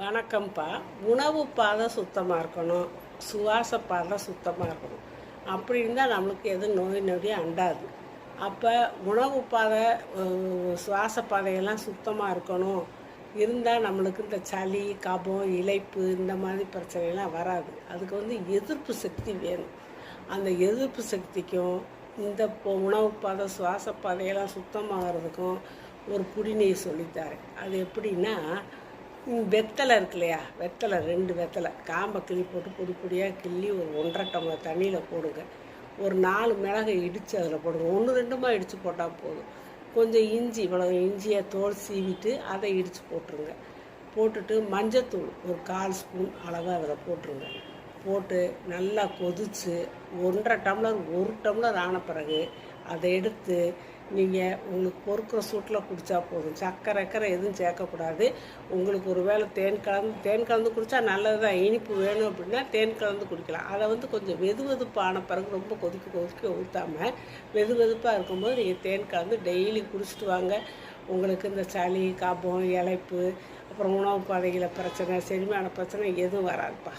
வணக்கம்ப்பா. உணவு பாதை சுத்தமாக இருக்கணும். சுவாச பாதை சுத்தமாக இருக்கணும். அப்படி இருந்தால் நம்மளுக்கு எதுவும் நோய் நொடி அண்டாது. அப்போ உணவு பாதை சுவாச பாதையெல்லாம் சுத்தமாக இருக்கணும். இருந்தால் நம்மளுக்கு இந்த சளி கபம் இழைப்பு இந்த மாதிரி பிரச்சனைலாம் வராது. அதுக்கு வந்து எதிர்ப்பு சக்தி வேணும். அந்த எதிர்ப்பு சக்திக்கும் இந்த உணவு பாதை சுவாச பாதையெல்லாம் சுத்தமாகிறதுக்கும் ஒரு குடிநீர் சொல்லித்தாரேன் அது எப்படின்னா வெத்தலை இருக்கு இல்லையா வெத்தலை ரெண்டு வெத்தலை. காம்பை கிள்ளி போட்டு பொடி பொடியாக கிள்ளி ஒரு ஒன்றரை டம்ளர் தண்ணியில் போடுங்க. ஒரு நாலு மிளகை இடித்து அதில் போடுங்க. ஒன்று ரெண்டுமா இடித்து போட்டால் போதும். கொஞ்சம் இஞ்சி இவ்வளோ இஞ்சியை தோல் சீவிட்டு அதை இடித்து போட்டுருங்க. போட்டுட்டு மஞ்சத்தூள் ஒரு கால் ஸ்பூன் அளவு அதில் போட்டுருங்க. போட்டு நல்லா கொதித்து ஒன்றரை டம்ளர் ஒரு டம்ளர் ஆன பிறகு அதை எடுத்து நீங்கள் உங்களுக்கு பொறுக்கிற சூட்டில் குடித்தா போதும். சக்கரை அக்கறை எதுவும் சேர்க்கக்கூடாது. உங்களுக்கு ஒரு வேளை தேன் கலந்து தேன் கலந்து குடித்தா நல்லது தான் இனிப்பு வேணும் அப்படின்னா தேன் கலந்து குடிக்கலாம். அதை வந்து கொஞ்சம் வெது வெதுப்பான பிறகு ரொம்ப கொதிக்க கொதிக்க ஊற்றாமல் வெது வெதுப்பாக இருக்கும்போது நீங்கள் தேன் கலந்து டெய்லி குடிச்சிட்டு வாங்க. உங்களுக்கு இந்த சளி காபம் இலைப்பு அப்புறம் உணவு பாதையில் பிரச்சனை செரிமான பிரச்சனை எதுவும் வராதுப்பா.